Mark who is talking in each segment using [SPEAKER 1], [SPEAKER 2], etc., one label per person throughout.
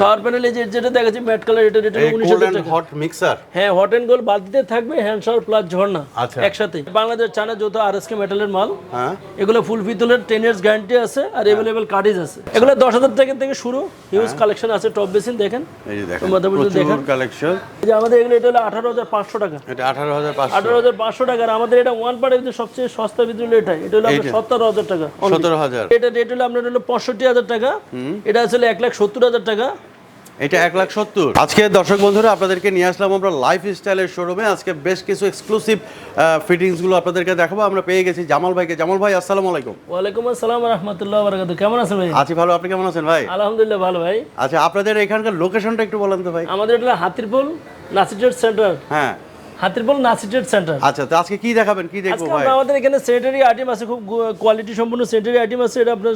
[SPEAKER 1] Shower panel এই যে যেটা দেখাচ্ছি ম্যাট কালার এটা এটা
[SPEAKER 2] এই
[SPEAKER 1] উনিশ
[SPEAKER 2] কোল্ড
[SPEAKER 1] হাজার
[SPEAKER 2] এন্ড
[SPEAKER 1] টাকা।
[SPEAKER 2] হট মিক্সার
[SPEAKER 1] হ্যাঁ হট অ্যান্ড গোল বালতিতে থাকবে হ্যান্ড শাওয়ার প্লাস ঝর্ণা
[SPEAKER 2] আচ্ছা।
[SPEAKER 1] একসাথে। বাংলাদেশ চায়না যৌথ আর এস কে মেটালের মাল।
[SPEAKER 2] হ্যাঁ।
[SPEAKER 1] এগুলো ফুল পিতলের টেন ইয়ার্স গ্যারান্টি আছে আর অ্যাভেলেবেল কার্ডেজ আছে। এগুলো দশ হাজার টাকা থেকে শুরু। হিউজ কালেকশন আছে টপ বেসিন দেখেন।
[SPEAKER 2] এই যে দেখেন প্রচুর
[SPEAKER 1] দেখেন।
[SPEAKER 2] কালেকশন
[SPEAKER 1] এই যে আমাদের এগুলো এটা হলো আঠারো হাজার পাঁচশো টাকা।
[SPEAKER 2] এটা আঠারো হাজার পাঁচশো।
[SPEAKER 1] আঠারো হাজার পাঁচশো টাকা। আর আমাদের এটা ওয়ান পার্টের ভিতরে সবচেয়ে সস্তা ভিতরে এটাই এটা হলো আপনার
[SPEAKER 2] এইটা?
[SPEAKER 1] সত্তর হাজার টাকা। only।
[SPEAKER 2] সতেরো হাজার।
[SPEAKER 1] এটা রেট হলো আপনার হলো পঁয়ষট্টি হাজার টাকা। এটা আসলে এক লাখ সত্তর হাজার টাকা।
[SPEAKER 2] এটা এক লাখ সত্তর। আজকে দর্শক বন্ধুরা আপনাদেরকে নিয়ে আসলাম আমরা লাইফ স্টাইলের শোরুমে আজকে বেশ কিছু এক্সক্লুসিভ ফিটিংসগুলো আপনাদেরকে দেখাবো। আমরা পেয়ে গেছি জামাল ভাইকে। জামাল ভাই আসসালামু আলাইকুম।
[SPEAKER 1] ওয়ালাইকুম আসসালাম রহমতুল্লাহ বরকাতু কেমন আছেন ভাই?
[SPEAKER 2] আছি ভালো। আপনি কেমন আছেন ভাই?
[SPEAKER 1] আলহামদুলিল্লাহ ভালো ভাই।
[SPEAKER 2] আচ্ছা আপনাদের এখানকার লোকেশনটা একটু বলেন তো ভাই।
[SPEAKER 1] আমাদের এটা হাতিরপুল নাসিটেড সেন্টার
[SPEAKER 2] হ্যাঁ।
[SPEAKER 1] হাতিরপুল নাসিটেড সেন্টার।
[SPEAKER 2] আচ্ছা তো আজকে কি দেখাবেন? কি দেখব ভাই?
[SPEAKER 1] আমরা আমাদের এখানে স্যানিটারি আইটেম আছে খুব কোয়ালিটি সম্পূর্ণ স্যানিটারি আইটেম আছে এটা আপনার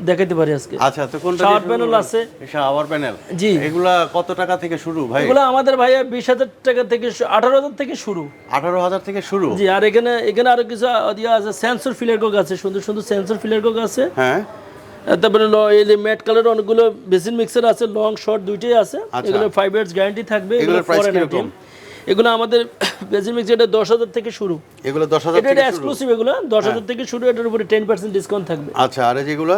[SPEAKER 1] দেখাতে পারি আজকে।
[SPEAKER 2] আচ্ছা তো কোনটা
[SPEAKER 1] শাওয়ার প্যানেল আছে।
[SPEAKER 2] শাওয়ার প্যানেল
[SPEAKER 1] জি।
[SPEAKER 2] এগুলা কত টাকা থেকে শুরু ভাই?
[SPEAKER 1] এগুলো আমাদের ভাইয়া বিশ হাজার টাকা থেকে শু- আঠারো হাজার থেকে শুরু।
[SPEAKER 2] আঠারো হাজার থেকে শুরু?
[SPEAKER 1] জি আর এখানে এখানে আরও কিছু ইয়ে আছে সেন্সর ফিলার কক আছে সুন্দর সুন্দর সেন্সর ফিলার কক আছে।
[SPEAKER 2] হ্যাঁ।
[SPEAKER 1] তারপরে ল- এই যে ম্যাট কালার অনেকগুলো বেসিন মিক্সার আছে লং শর্ট দুইটাই আছে।
[SPEAKER 2] আচ্ছা।
[SPEAKER 1] এগুলো ফাইভ ইয়ার্স গ্যারান্টি থাকবে এগুলো ফরেন আইটেম এগুলো আমাদের বেসিন মিক্সার এটা দশ হাজার থেকে শুরু।
[SPEAKER 2] এগুলো দশ হাজার
[SPEAKER 1] এটা এক্সক্লুসিভ এগুলো দশ হাজার থেকে শুরু এটার উপরে টেন পার্সেন্ট ডিসকাউন্ট থাকবে।
[SPEAKER 2] আচ্ছা আর যেগুলো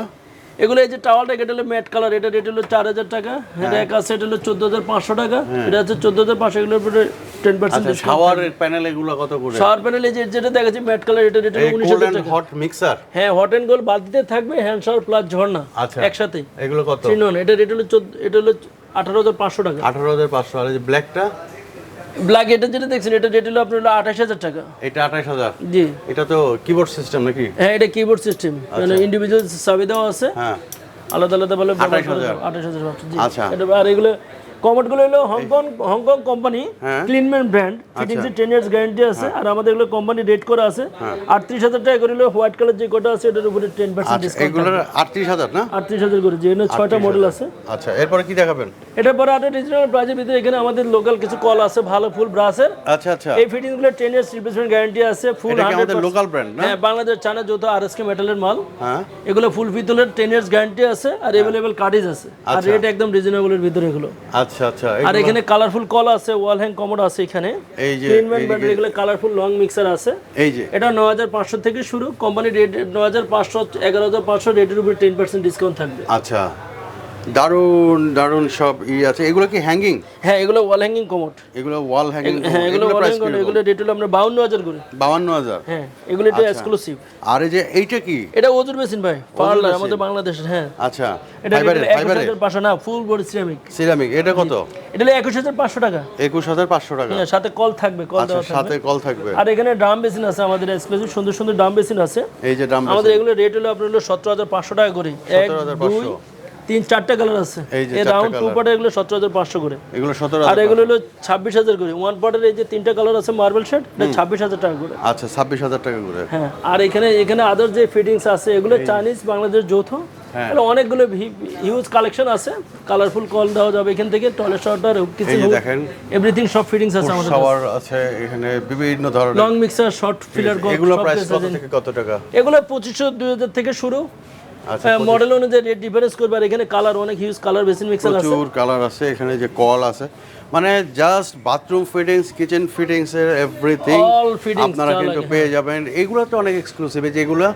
[SPEAKER 1] এগুলো? এই যে টাওয়ালটা এটা হলো ম্যাট কালার এটা রেট হলো চার হাজার টাকা।
[SPEAKER 2] হ্যাঁ।
[SPEAKER 1] এটা এক আছে এটা হলো চোদ্দ হাজার পাঁচশো টাকা। এটা হচ্ছে চোদ্দ হাজার পাঁচশো এগুলোর উপরে টেন পার্সেন্ট
[SPEAKER 2] শাওয়ারের প্যানেল এগুলো কত করে?
[SPEAKER 1] শাওয়ার প্যানেল এই যে যেটা দেখাচ্ছি ম্যাট কালার এটা রেট হলো উনিশ হাজার টাকা।
[SPEAKER 2] হট মিক্সার
[SPEAKER 1] হ্যাঁ হট অ্যান্ড গোল বালতিতে থাকবে হ্যান্ড শাওয়ার প্লাস ঝর্ণা
[SPEAKER 2] আচ্ছা।
[SPEAKER 1] একসাথে।
[SPEAKER 2] এগুলো কত?
[SPEAKER 1] এটা রেট হলো চোদ্দ এটা হলো আঠারো হাজার পাঁচশো টাকা।
[SPEAKER 2] আঠারো হাজার পাঁচশো আর এই যে ব্ল্যাকটা
[SPEAKER 1] ব্ল্যাক এটা যেটা দেখছেন এটা যেটা হলো আপনার হলো আঠাশ হাজার টাকা।
[SPEAKER 2] এটা আঠাশ হাজার?
[SPEAKER 1] জি।
[SPEAKER 2] এটা তো কিবোর্ড সিস্টেম নাকি?
[SPEAKER 1] হ্যাঁ এটা কিবোর্ড সিস্টেম মানে ইন্ডিভিজুয়াল চাবি দেওয়া আছে।
[SPEAKER 2] হ্যাঁ।
[SPEAKER 1] আলাদা আলাদা ভালো
[SPEAKER 2] আঠাশ হাজার।
[SPEAKER 1] আঠাশ হাজার
[SPEAKER 2] আচ্ছা।
[SPEAKER 1] এটা আর এগুলো কমোডগুলো হলো Hong Kong Hong Kong company
[SPEAKER 2] হ্যাঁ।
[SPEAKER 1] ক্লিনম্যান ব্র্যান্ড ফিটিংস এর টেন ইয়ার্স গ্যারান্টি আছে আর আমাদের এগুলো কোম্পানি রেট করা আছে। আটত্রিশ হাজার টাকা করে হলো হোয়াইট কালার যে কোটা আছে এটার উপরে টেন পার্সেন্ট
[SPEAKER 2] আচ্ছা
[SPEAKER 1] ডিসকাউন্ট
[SPEAKER 2] আটত্রিশ হাজার না?
[SPEAKER 1] আটত্রিশ হাজার করে যে ছয়টা মডেল আছে।
[SPEAKER 2] আচ্ছা এরপরে কি দেখাবেন?
[SPEAKER 1] এটার পরে আরেকটা রিজনেবল প্রাইজের ভিতরে এখানে আমাদের লোকাল কিছু কল আছে ভালো ফুল ব্রাসের
[SPEAKER 2] আচ্ছা আচ্ছা।
[SPEAKER 1] এই ফিটিংসগুলো টেন ইয়ার্স রিপ্লেসমেন্ট গ্যারান্টি আছে ফুল
[SPEAKER 2] এটা
[SPEAKER 1] হান্ড্রেড
[SPEAKER 2] আমাদের লোকাল ব্র্যান্ড না?
[SPEAKER 1] হ্যাঁ বাংলাদেশ চায়না যৌথ আর এস কে মেটালের মাল।
[SPEAKER 2] হ্যাঁ।
[SPEAKER 1] এগুলো ফুল পিতলের টেন ইয়ার্স গ্যারান্টি আছে আর অ্যাভেলেবেল কার্ডেজ আছে। আর রেট একদম রিজনেবলের ভিতরে এগুলো।
[SPEAKER 2] আচ্ছা আচ্ছা
[SPEAKER 1] আর এখানে কালারফুল কল আছে ওয়াল হ্যাং কমোড আছে এখানে।
[SPEAKER 2] এই যে
[SPEAKER 1] ক্লিনম্যান ব্র্যান্ডের এগুলো কালারফুল লং মিক্সার আছে।
[SPEAKER 2] এই যে।
[SPEAKER 1] এটা ন হাজার পাঁচশো থেকে শুরু কোম্পানি রেট ন হাজার পাঁচশো এগারো হাজার পাঁচশো রেটের উপর টেন পার্সেন্ট ডিসকাউন্ট থাকবে।
[SPEAKER 2] আচ্ছা। দারুণ দারুণ সব ই আছে। এগুলো কি হ্যাঙ্গিং
[SPEAKER 1] হ্যাঁ এগুলো ওয়াল হ্যাঙ্গিং কমোড
[SPEAKER 2] এগুলো ওয়াল হ্যাঙ্গিং
[SPEAKER 1] হ্যাঁ এগুলো ওয়াল হ্যাঙ্গিং এগুলো রেট হলো আমরা বাউন্ন হাজার করে।
[SPEAKER 2] বাউান্ন হাজার?
[SPEAKER 1] হ্যাঁ এগুলো এটা এক্সক্লুসিভ
[SPEAKER 2] আর এই যে এইটা কি?
[SPEAKER 1] এটা ওজুর বেসিন ভাই পার্লার আমাদের বাংলাদেশের হ্যাঁ।
[SPEAKER 2] আচ্ছা
[SPEAKER 1] এটা
[SPEAKER 2] ফাইবারে
[SPEAKER 1] একুশ
[SPEAKER 2] ফাইবারে
[SPEAKER 1] হাজার পাঁচশো না ফুল বডি সিরামিক
[SPEAKER 2] সিরামিক এটা কত?
[SPEAKER 1] এটা হলো একুশ হাজার পাঁচশো টাকা।
[SPEAKER 2] একুশ হাজার পাঁচশো টাকা।
[SPEAKER 1] হ্যাঁ সাথে কল থাকবে কল
[SPEAKER 2] আচ্ছা
[SPEAKER 1] দেওয়া থাকবে।
[SPEAKER 2] সাথে কল থাকবে।
[SPEAKER 1] আর এখানে ড্রাম বেসিন আছে আমাদের এক্সক্লুসিভ সুন্দর সুন্দর ড্রাম বেসিন আছে।
[SPEAKER 2] এই যে দাম
[SPEAKER 1] আমাদের এগুলো রেট হলো আপনার হলো সতেরো হাজার পাঁচশো টাকা করে।
[SPEAKER 2] 17,500
[SPEAKER 1] দুই তিন চারটা কালার আছে।
[SPEAKER 2] এই
[SPEAKER 1] রাউন্ড টু। পার্টের এগুলো সতেরো হাজার পাঁচশো করে।
[SPEAKER 2] এগুলো সতেরো
[SPEAKER 1] আর এগুলো হলো ছাব্বিশ হাজার করে। ওয়ান পার্টের এই যে তিনটা কালার আছে মার্বেল শেড এটা ছাব্বিশ হাজার টাকা করে।
[SPEAKER 2] আচ্ছা ছাব্বিশ হাজার টাকা করে।
[SPEAKER 1] হ্যাঁ আর এখানে এখানে আদার যে ফিটিংস আছে এগুলো চাইনিজ বাংলাদেশ যৌথ।
[SPEAKER 2] হ্যাঁ।
[SPEAKER 1] অনেকগুলো হিউজ কালেকশন আছে। কালারফুল কল দেওয়া যাবে এখান থেকে টয়লেট শাওয়ার কিচেন
[SPEAKER 2] দেখেন
[SPEAKER 1] এভরিথিং সব ফিটিংস আছে আমাদের
[SPEAKER 2] শাওয়ার আছে এখানে বিভিন্ন ধরনের।
[SPEAKER 1] লং মিক্সার শর্ট ফিলার
[SPEAKER 2] এগুলো প্রাইস কত থেকে কত টাকা?
[SPEAKER 1] এগুলো পঁচিশশো দুই হাজার থেকে শুরু। মডেল অনুযায়ী রেট ডিফারেন্স করবে আর এখানে কালার অনেক হিউজ কালার বেসিন মিক্সার আছে।
[SPEAKER 2] প্রচুর কালার আছে এখানে যে কল আছে। মানে just bathroom fittings kitchen fittings এর এভরিথিং
[SPEAKER 1] All fittings
[SPEAKER 2] আপনারা কিন্তু পেয়ে যাবেন। এগুলো তো অনেক এক্সক্লুসিভ এই যেগুলো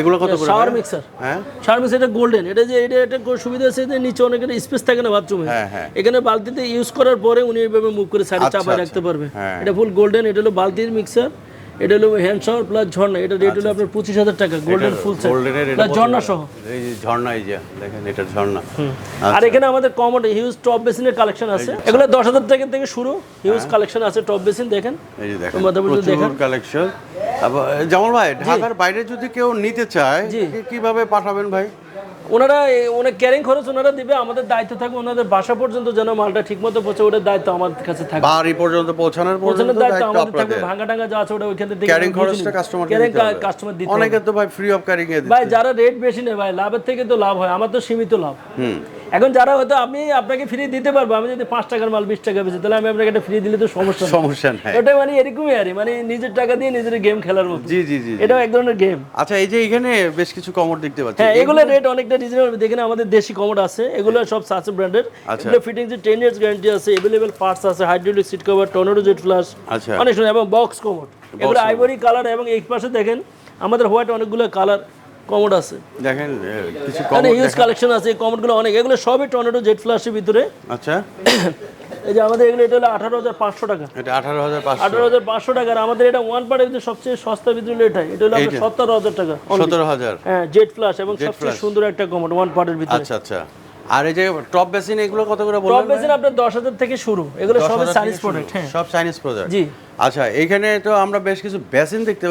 [SPEAKER 2] এগুলো কত করে
[SPEAKER 1] শাওয়ার মিক্সার
[SPEAKER 2] হ্যাঁ?
[SPEAKER 1] শাওয়ার মিক্সার এটা গোল্ডেন এটা যে এটা এটা সুবিধা আছে যে নিচে অনেক স্পেস থাকে না বাথরুমে
[SPEAKER 2] হ্যাঁ, হ্যাঁ।
[SPEAKER 1] এখানে বালতিতে ইউজ করার পরে উনি এইভাবে মুভ করে সাইডে
[SPEAKER 2] আচ্ছা,
[SPEAKER 1] চাপায়
[SPEAKER 2] আচ্ছা।
[SPEAKER 1] রাখতে পারবে।
[SPEAKER 2] হ্যাঁ।
[SPEAKER 1] এটা ফুল গোল্ডেন এটা হলো বালতির মিক্সার এটা হলো হ্যান্ড শাওয়ার প্লাস ঝর্ণা এটা রেট হলো আপনার পঁচিশ হাজার টাকা গোল্ডেন ফুল সেট প্লাস ঝর্ণা সহ।
[SPEAKER 2] এই ঝর্ণা এই যে দেখেন এটা ঝর্ণা।
[SPEAKER 1] আর এখানে আমাদের কমন হিউজ টপ বেসিনের কালেকশন আছে। এগুলো দশ হাজার টাকা থেকে শুরু। হিউজ কালেকশন আছে টপ বেসিন দেখেন।
[SPEAKER 2] এই যে দেখেন প্রচুর। কালেকশন জামাল ভাই ঢাকার বাইরে যদি কেউ নিতে চায়। কীভাবে পাঠাবেন ভাই?
[SPEAKER 1] ওনারা ওনার ক্যারিং খরচ ওনারা দিবে আমাদের দায়িত্ব থাকবে ওনাদের বাসা পর্যন্ত যেন মালটা ঠিকমতো পৌঁছে ওটার দায়িত্ব আমাদের কাছে থাকবে।
[SPEAKER 2] বাড়ি পর্যন্ত পৌঁছানোর পর্যন্ত
[SPEAKER 1] দায়িত্ব আমাদের থাকবে ভাঙা টাঙ্গা যা আছে ওটা ওইখান থেকে
[SPEAKER 2] ক্যারিং খরচটা কাস্টমার
[SPEAKER 1] ক্যারিং কাস্টমার দিতে।
[SPEAKER 2] অনেকে তো ভাই ফ্রি অফ ক্যারিং এ
[SPEAKER 1] ভাই যারা রেট বেশি নেয় ভাই লাভের থেকে তো লাভ হয় আমার তো সীমিত লাভ। এখন যারা হয়তো আমি আপনাকে ফ্রি দিতে পারব আমি যদি পাঁচ টাকার মাল বিশ টাকা বেশি তাহলে আমি আপনাকে এটা ফ্রি দিলে তো সমস্যা
[SPEAKER 2] সমস্যা নাই
[SPEAKER 1] ওটা মানে এরকমই আর মানে নিজের টাকা দিয়ে নিজের গেম খেলার মতো।
[SPEAKER 2] জি জি জি।
[SPEAKER 1] এটাও এক ধরনের গেম
[SPEAKER 2] আচ্ছা এই যে এখানে বেশ কিছু কমর দেখতে পাচ্ছি।
[SPEAKER 1] হ্যাঁ এগুলো রেট অনেকটা রিজনেবল দেখেন আমাদের দেশি কমোড আছে এগুলো সব সাসে ব্র্যান্ডের
[SPEAKER 2] আচ্ছা।
[SPEAKER 1] এগুলো ফিটিং যে টেন ইয়ার্স গ্যারান্টি আছে এভেলেবেল পার্টস আছে hydraulic seat cover tornado jet flush
[SPEAKER 2] আচ্ছা।
[SPEAKER 1] অনেক সুন্দর এবং বক্স কমোড এগুলো আইভরি কালার এবং এই পাশে দেখেন আমাদের হোয়াইট অনেকগুলো কালার কমোড আছে।
[SPEAKER 2] দেখেন কিছু
[SPEAKER 1] মানে ইউজ কালেকশন আছে এই কমোডগুলো অনেক। এগুলো সবই টর্নেডো জেট ফ্লাশের ভিতরে।
[SPEAKER 2] আচ্ছা।
[SPEAKER 1] এই যে আমাদের এগুলো এটা হলো আঠারো হাজার পাঁচশো টাকা।
[SPEAKER 2] এটা আঠারো হাজার
[SPEAKER 1] আঠারো হাজার পাঁচশো টাকা। আর আমাদের এটা ওয়ান পার্টের ভিতরে সবচেয়ে সস্তার ভিতরে এটা এটা হলো সতেরো হাজার টাকা।
[SPEAKER 2] সতেরো হাজার।
[SPEAKER 1] হ্যাঁ জেট ফ্লাশ এবং সবচেয়ে সুন্দর একটা কমোড ওয়ান পার্টের ভিতরে।
[SPEAKER 2] আচ্ছা আচ্ছা। আর এই যে টপ বেসিন এগুলো কত করে
[SPEAKER 1] টপ
[SPEAKER 2] বললেন
[SPEAKER 1] বেসিন আপনার দশ হাজার থেকে শুরু। এগুলো
[SPEAKER 2] থেকে শুরু।
[SPEAKER 1] প্রোডাক্ট হ্যাঁ।
[SPEAKER 2] সব চাইনিজ প্রোডাক্ট
[SPEAKER 1] জি।
[SPEAKER 2] আচ্ছা এইখানে তো আমরা বেশ কিছু বেসিন দেখতে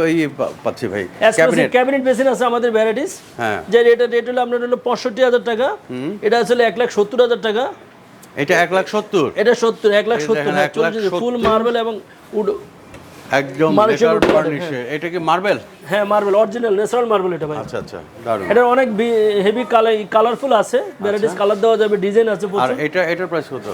[SPEAKER 2] পাচ্ছি ভাই। ক্যাবিনেট
[SPEAKER 1] ক্যাবিনেট বেসিন আছে আমাদের ভ্যারাইটিস
[SPEAKER 2] হ্যাঁ।
[SPEAKER 1] যে রেট রেট হলো আপনার হলো পঁয়ষট্টি হাজার টাকা। এটা আসলে এক লাখ সত্তর হাজার টাকা।
[SPEAKER 2] এটা এক লাখ সত্তর?
[SPEAKER 1] এটা সত্তর এক লাখ সত্তর
[SPEAKER 2] দেখেন,
[SPEAKER 1] হ্যাঁ ফুল মার্বেল এবং উড
[SPEAKER 2] একদম ফার্নিশে এটা কি মার্বেল
[SPEAKER 1] হ্যাঁ মার্বেল অরিজিনাল ন্যাচারাল মার্বেল এটা ভাই।
[SPEAKER 2] আচ্ছা আচ্ছা দারুণ।
[SPEAKER 1] এটা অনেক হেভি কালার কালারফুল আছে। ভ্যারাইটিস কালার দেওয়া যাবে ডিজাইন আছে
[SPEAKER 2] আর এটা এটার প্রাইস কত?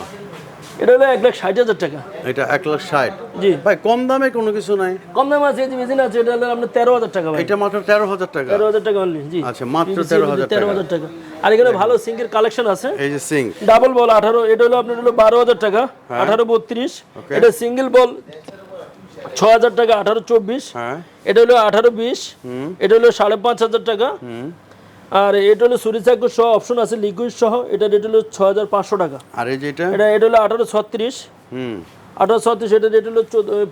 [SPEAKER 1] এটা হলো এক লাখ ষাট হাজার টাকা।
[SPEAKER 2] এটা এক লাখ ষাট।
[SPEAKER 1] জি।
[SPEAKER 2] ভাই কম দামে কোনো কিছু নাই?
[SPEAKER 1] কম দাম আছে যে মেশিন আছে এটা হলো আপনার তেরো হাজার টাকা ভাই।
[SPEAKER 2] এটা মাত্র তেরো হাজার টাকা।
[SPEAKER 1] তেরো হাজার টাকা অনলি জি।
[SPEAKER 2] আচ্ছা, মাত্র
[SPEAKER 1] PVC
[SPEAKER 2] 13,000
[SPEAKER 1] তেরো হাজার টাকা। আর এখানে ভালো সিঙ্গের কালেকশন আছে।
[SPEAKER 2] এই যে সিঙ্ক
[SPEAKER 1] ডাবল বল আঠারো এটা হলো আপনার হলো বারো হাজার টাকা আঠারো বত্রিশ। এটা সিঙ্গেল বল ছ হাজার টাকা আঠারো চব্বিশ।
[SPEAKER 2] হ্যাঁ।
[SPEAKER 1] এটা হলো আঠারো বিশ। এটা হলো সাড়ে পাঁচ হাজার টাকা। আর এটা হলো সুরিচাকুর সহ অপশন আছে লিকুইড সহ এটা রেট হলো ছ হাজার পাঁচশো টাকা।
[SPEAKER 2] আর এই যে এটা?
[SPEAKER 1] এটা এটা হলো আঠারো ছত্রিশ।
[SPEAKER 2] হুম।
[SPEAKER 1] আঠারো ছত্রিশ এটা রেট হলো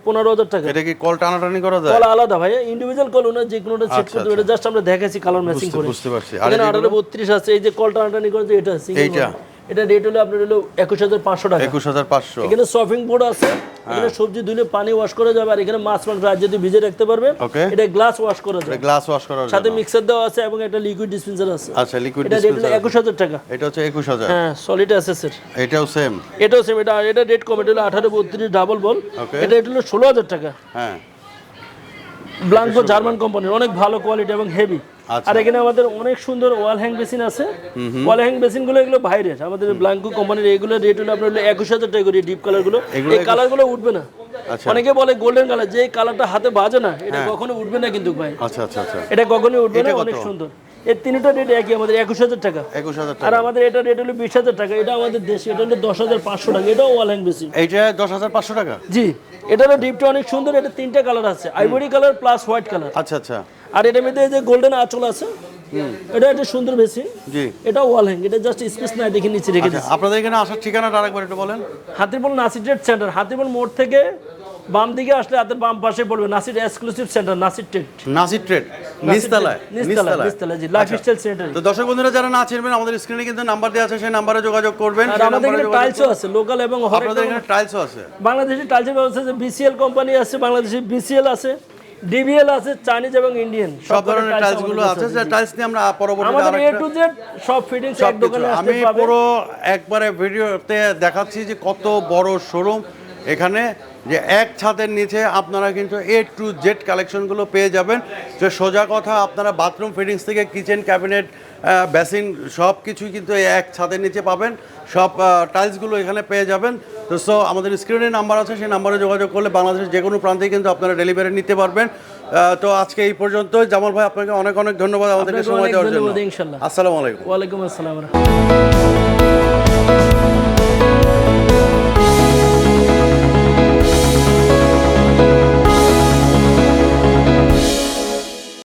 [SPEAKER 1] পনেরো হাজার টাকা।
[SPEAKER 2] এটা কি কল টানাটানি করা যায়?
[SPEAKER 1] কল আলাদা ভাই ইন্ডিভিজুয়াল কল না যে কোনোটা সেট
[SPEAKER 2] আচ্ছা,
[SPEAKER 1] করতে এটা জাস্ট আমরা দেখাচ্ছি কালার ম্যাচিং করে।
[SPEAKER 2] বুঝতে পারছি। আর
[SPEAKER 1] আঠারো বত্রিশ আছে এই যে কল টানাটানি করে যে এটা আছে
[SPEAKER 2] এইটা?
[SPEAKER 1] এটা রেট হলো আপনার হলো একুশ হাজার পাঁচশো টাকা।
[SPEAKER 2] একুশ হাজার পাঁচশো।
[SPEAKER 1] এখানে শপিং বোর্ড আছে
[SPEAKER 2] হ্যাঁ।
[SPEAKER 1] এখানে সবজি ধুলে পানি ওয়াশ করা যাবে আর এখানে মাছ মাংস রাত যদি ভিজে রাখতে পারবে এটা গ্লাস ওয়াশ করা যাবে।
[SPEAKER 2] গ্লাস ওয়াশ করার
[SPEAKER 1] সাথে মিক্সার দেওয়া আছে এবং একটা লিকুইড ডিসপেন্সার আছে।
[SPEAKER 2] আচ্ছা লিকুইড
[SPEAKER 1] এটা রেট হলো একুশ হাজার টাকা।
[SPEAKER 2] এটা হচ্ছে একুশ হাজার।
[SPEAKER 1] হ্যাঁ সলিড অ্যাসেসের
[SPEAKER 2] এটাও সেম
[SPEAKER 1] এটাও সেম এটা এটা রেট কম এটা হলো আঠারো বত্রিশ ডাবল বল. এটা রেট হলো ষোলো হাজার টাকা।
[SPEAKER 2] হ্যাঁ।
[SPEAKER 1] ব্লাঙ্কো জার্মান কোম্পানির অনেক ভালো কোয়ালিটি এবং হেভি
[SPEAKER 2] আচ্ছা।
[SPEAKER 1] আর এখানে আমাদের অনেক সুন্দর ওয়াল হ্যাং বেসিন আছে। ওয়াল হ্যাং বেসিনগুলো এগুলো বাইরের আমাদের ব্লাঙ্কো কোম্পানির এগুলো রেট হলো আপনার হলো একুশ হাজার টাকা করে ডিপ
[SPEAKER 2] কালারগুলো।
[SPEAKER 1] এই কালারগুলো উঠবে না।
[SPEAKER 2] আচ্ছা।
[SPEAKER 1] অনেকে বলে গোল্ডেন কালার যে কালারটা হাতে বাজে না এটা কখনো উঠবে না কিন্তু ভাই।
[SPEAKER 2] আচ্ছা আচ্ছা আচ্ছা।
[SPEAKER 1] এটা কখনো উঠবে না অনেক সুন্দর। এর তিনটা রেট একই আমাদের একুশ হাজার টাকা।
[SPEAKER 2] একুশ হাজার
[SPEAKER 1] আর আমাদের এটা রেট হলো বিশ হাজার টাকা এটা আমাদের দেশে এটা হলো দশ হাজার পাঁচশো টাকা এটাও ওয়াল হ্যাং বেসিন
[SPEAKER 2] এইটা দশ হাজার পাঁচশো টাকা?
[SPEAKER 1] জি এটা হলো ডিপটা অনেক সুন্দর এটা তিনটা কালার আছে ivory colour plus white colour
[SPEAKER 2] আচ্ছা আচ্ছা।
[SPEAKER 1] আর এটার মধ্যে যে গোল্ডেন আঁচল আছে এটা একটা সুন্দর বেশি
[SPEAKER 2] জি।
[SPEAKER 1] এটা ওয়াল হ্যাং এটা জাস্ট স্পেস নাই দেখে নিচে রেখে
[SPEAKER 2] আচ্ছা
[SPEAKER 1] দিচ্ছি
[SPEAKER 2] আপনাদের এখানে আসার ঠিকানাটা আরেকবার একটু বলেন।
[SPEAKER 1] হাতিরপুল নাসির ট্রেড সেন্টার হাতিরপুল মোড় থেকে বাম দিকে আসলে হাতের বাম পাশে পড়বে Nasir exclusive center Nasir trade
[SPEAKER 2] Nasir trade
[SPEAKER 1] জি লাইফ স্টাইল সেন্টার
[SPEAKER 2] তো দর্শক বন্ধুরা যারা না চিনবেন আমাদের স্ক্রিনে কিন্তু নাম্বার দেওয়া আছে সেই নাম্বারে যোগাযোগ করবেন।
[SPEAKER 1] আর আমাদের এখানে টাইলসও আছে লোকাল এবং
[SPEAKER 2] আপনাদের এখানে টাইলসও আছে।
[SPEAKER 1] বাংলাদেশি টাইলসের ব্যবস্থা আছে বিসিএল কোম্পানি আছে বাংলাদেশি বিসিএল আছে ডিবিএল আছে চাইনিজ এবং ইন্ডিয়ান
[SPEAKER 2] সব ধরনের টাইলসগুলো আছে যে টাইলস নিয়ে আমরা পরবর্তীতে
[SPEAKER 1] আমাদের এ টু জেড সব ফিটিংস এক। দোকানে আসতে
[SPEAKER 2] আমি পুরো একবারে ভিডিওতে দেখাচ্ছি যে কত বড় শোরুম এখানে। যে এক ছাদের নিচে আপনারা কিন্তু এ টু জেড কালেকশনগুলো পেয়ে যাবেন। যে সোজা কথা আপনারা বাথরুম ফিটিংস থেকে কিচেন ক্যাবিনেট বেসিন সব কিছুই কিন্তু এক ছাদের নিচে পাবেন। সব টাইলসগুলো এখানে পেয়ে যাবেন। তো সো আমাদের স্ক্রিনে নাম্বার আছে সেই নাম্বারে যোগাযোগ করলে বাংলাদেশের যে কোনো প্রান্তেই কিন্তু আপনারা ডেলিভারি নিতে পারবেন। তো আজকে এই পর্যন্ত জামাল ভাই আপনাকে অনেক অনেক ধন্যবাদ আমাদেরকে সময় দেওয়ার জন্য। আসসালামু আলাইকুম।
[SPEAKER 1] ওয়ালাইকুম আসসালাম।